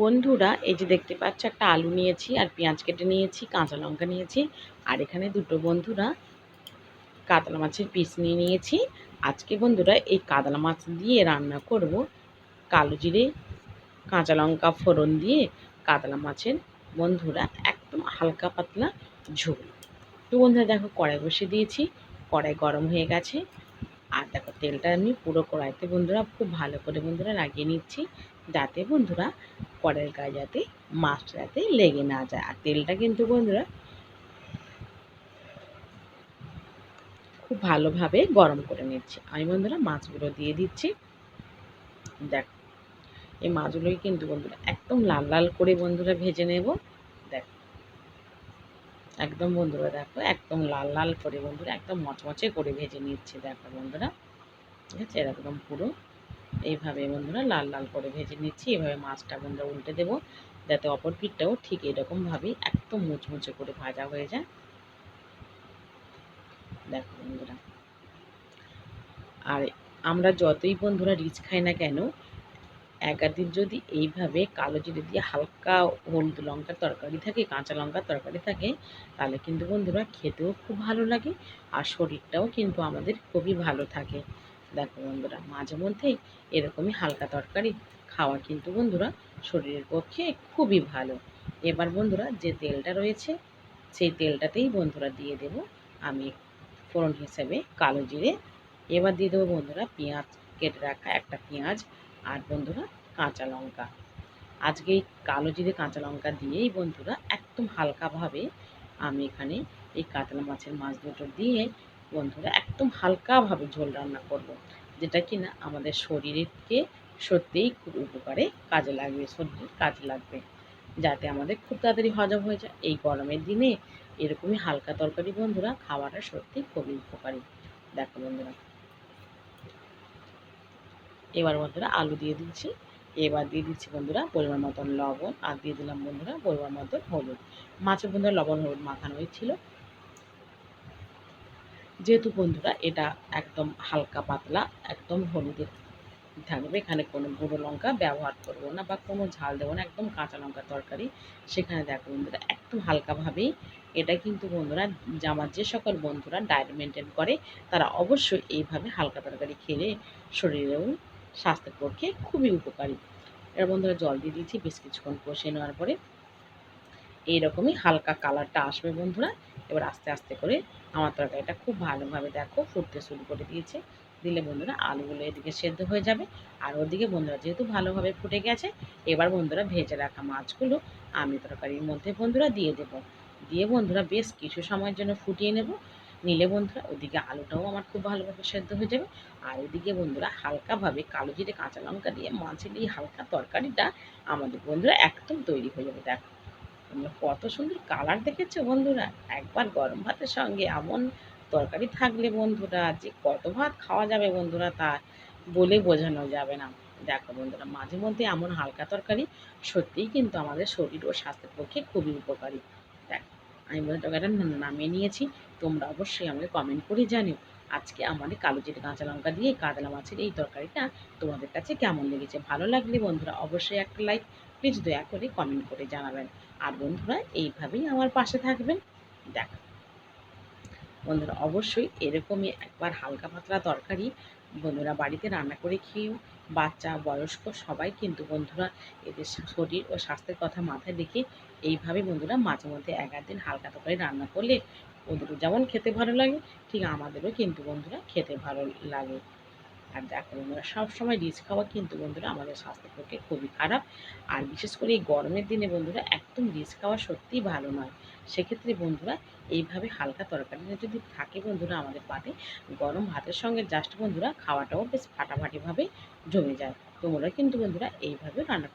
বন্ধুরা, এই যে দেখতে পাচ্ছ, একটা আলু নিয়েছি আর পেঁয়াজ কেটে নিয়েছি, কাঁচা লঙ্কা নিয়েছি আর এখানে দুটো বন্ধুরা কাতলা মাছের পিস নিয়ে নিয়েছি। আজকে বন্ধুরা, এই কাতলা মাছ দিয়ে রান্না করব কালো জিরে, কাঁচা লঙ্কা ফোড়ন দিয়ে কাতলা মাছের। বন্ধুরা, একদম হালকা পাতলা ঝোল। তো বন্ধুরা, দেখো কড়াই বসিয়ে দিয়েছি, কড়াই গরম হয়ে গেছে। আর দেখো, তেলটা আমি পুরো কড়াইতে বন্ধুরা, খুব ভালো করে বন্ধুরা লাগিয়ে নিচ্ছি, যাতে বন্ধুরা কড়াইয়ের গায়ে যাতে মাছটা যাতে লেগে না যায়। আর তেলটা কিন্তু বন্ধুরা খুব ভালোভাবে গরম করে নিচ্ছি। আমি বন্ধুরা মাছগুলো দিয়ে দিচ্ছি। দেখ, এই মাছগুলোকে কিন্তু বন্ধুরা একদম লাল লাল করে বন্ধুরা ভেজে নেব। দেখ, একদম বন্ধুরা দেখো, একদম লাল লাল করে বন্ধুরা একদম মচমচে করে ভেজে নিচ্ছি। দেখো বন্ধুরা, ঠিক আছে? এরকম পুরো এইভাবে বন্ধুরা লাল লাল করে ভেজে নিচ্ছি। এভাবে মাছটা বন্ধুরা উল্টে দেবো যাতে অপর পিঠটাও ঠিক এরকমভাবেই একদম মুচমুচে করে ভাজা হয়ে যায়। দেখো বন্ধুরা। আর আমরা যতই বন্ধুরা রিচ খাই না কেন দিন যদি এইভাবে কালো জিরে দিয়ে হালকা হলুদ লঙ্কার তরকারি থাকে, কাঁচা লঙ্কার তরকারি থাকে, তাহলে কিন্তু বন্ধুরা খেতেও খুব ভালো লাগে আর শরীরটাও কিন্তু আমাদের খুবই ভালো থাকে। দেখো বন্ধুরা, মাঝে মধ্যেই এরকমই হালকা তরকারি খাওয়া কিন্তু বন্ধুরা শরীরের পক্ষে খুবই ভালো। এবার বন্ধুরা যে তেলটা রয়েছে, সেই তেলটাতেই বন্ধুরা দিয়ে দেব আমি ফোড়ন হিসেবে কালো জিরে। এবার দিয়ে দেবো বন্ধুরা পেঁয়াজ, কেটে রাখা একটা পেঁয়াজ আর বন্ধুরা কাঁচা লঙ্কা। আজকে এই কালো জিরে, কাঁচা লঙ্কা দিয়েই বন্ধুরা একদম হালকাভাবে আমি এখানে এই কাতলা মাছের মাছ দুটো দিয়ে বন্ধুরা, একদম হালকাভাবে ঝোল রান্না করব। যেটা কি না আমাদের শরীরকে সত্যিই খুব উপকারে কাজে লাগবে শরীরের কাজে লাগবে, যাতে আমাদের খুব তাড়াতাড়ি হজম হয়ে যায় এই গরমের দিনে এরকমই হালকা তরকারি বন্ধুরা খাওয়াটা সত্যি খুবই উপকারী দেখো বন্ধুরা, এবার বন্ধুরা আলু দিয়ে দিচ্ছি, এবার দিয়ে দিচ্ছি বন্ধুরা পরিমাণ মতন লবণ, আর দিয়ে দিলাম বন্ধুরা পরিমাণ মতন হলুদ মাছের বন্ধুরা লবণ হলুদ মাখানো হয়েছিল যেহেতু বন্ধুরা, এটা একদম হালকা পাতলা, একদম হলুদের থাকবে। এখানে কোনো গুঁড়ো লঙ্কা ব্যবহার করব না বা কোনো ঝাল দেবো না, একদম কাঁচা লঙ্কা তরকারি। সেখানে দেখো বন্ধুরা একদম হালকাভাবেই। এটা কিন্তু বন্ধুরা আমার যে সকল বন্ধুরা ডায়েট মেনটেন করে, তারা অবশ্যই এইভাবে হালকা তরকারি খেলে শরীরেও স্বাস্থ্যের পক্ষে খুবই উপকারী। এর বন্ধুরা, জল দিয়ে দিয়েছি, বেশ কিছুক্ষণ কষে নেওয়ার পরে এইরকমই হালকা কালারটা আসবে বন্ধুরা। এবার আস্তে আস্তে করে আমার তরকারিটা খুব ভালোভাবে দেখো ফুটতে শুরু করে দিয়েছে। দিলে বন্ধুরা আলুগুলো এদিকে সেদ্ধ হয়ে যাবে। আর ওদিকে বন্ধুরা যেহেতু ভালোভাবে ফুটে গেছে, এবার বন্ধুরা ভেজে রাখা মাছগুলো আমি তরকারির মধ্যে বন্ধুরা দিয়ে দেব। দিয়ে বন্ধুরা বেশ কিছু সময়ের জন্য ফুটিয়ে নেব। নিলে বন্ধুরা ওদিকে আলুটাও আমার খুব ভালোভাবে সেদ্ধ হয়ে যাবে। আর ওদিকে বন্ধুরা হালকাভাবে কালো জিরে কাঁচা লঙ্কা দিয়ে মাছের এই হালকা তরকারিটা আমাদের বন্ধুরা একদম তৈরি হয়ে যাবে, দেখো। কত সুন্দর কালার দেখেছ বন্ধুরা। একবার গরম ভাতের সঙ্গে এমন তরকারি থাকলে বন্ধুরা, যে কত ভাত খাওয়া যাবে বন্ধুরা তা বলে বোঝানো যাবে না। দেখো বন্ধুরা, মাঝে মধ্যে এমন হালকা তরকারি সত্যিই কিন্তু আমাদের শরীর ও স্বাস্থ্যের পক্ষে খুবই উপকারী। দেখ, আমি বলে তরকারিটা নামিয়ে নিয়েছি, তোমরা অবশ্যই আমাকে কমেন্ট করে জানিও আজকে আমাদের কালো জিরে কাঁচা লঙ্কা দিয়ে কাতলা মাছের এই তরকারিটা তোমাদের কাছে কেমন লেগেছে। ভালো লাগলে বন্ধুরা অবশ্যই একটা লাইক প্লিজ দয়া করে কমেন্ট করে জানাবেন। আর বন্ধুরা, এইভাবেই আমার পাশে থাকবেন। দেখ। বন্ধুরা, অবশ্যই এরকমই একবার হালকা পাতলা তরকারি বন্ধুরা বাড়িতে রান্না করে খেয়েও বাচ্চা, বয়স্ক সবাই কিন্তু বন্ধুরা এদের শরীর ও স্বাস্থ্যের কথা মাথায় রেখে এইভাবে বন্ধুরা মাঝে মধ্যে এক দিন হালকা তরকারি রান্না করলে ওদেরও যেমন খেতে ভালো লাগে, ঠিক আমাদেরও কিন্তু বন্ধুরা খেতে ভালো লাগে। আর দেখো বন্ধুরা সবসময় রিচ খাওয়া কিন্তু বন্ধুরা আমাদের স্বাস্থ্যের পক্ষে খুবই খারাপ। আর বিশেষ করে এই গরমের দিনে বন্ধুরা একদম রিচ খাওয়া সত্যিই ভালো নয়। সেক্ষেত্রে বন্ধুরা এইভাবে হালকা তরকারি যদি থাকে বন্ধুরা আমাদের পাতে, গরম ভাতের সঙ্গে জাস্ট বন্ধুরা খাওয়াটাও বেশ ফাটাফাটিভাবে জমে যায়। তোমরা কিন্তু বন্ধুরা এইভাবে রান্না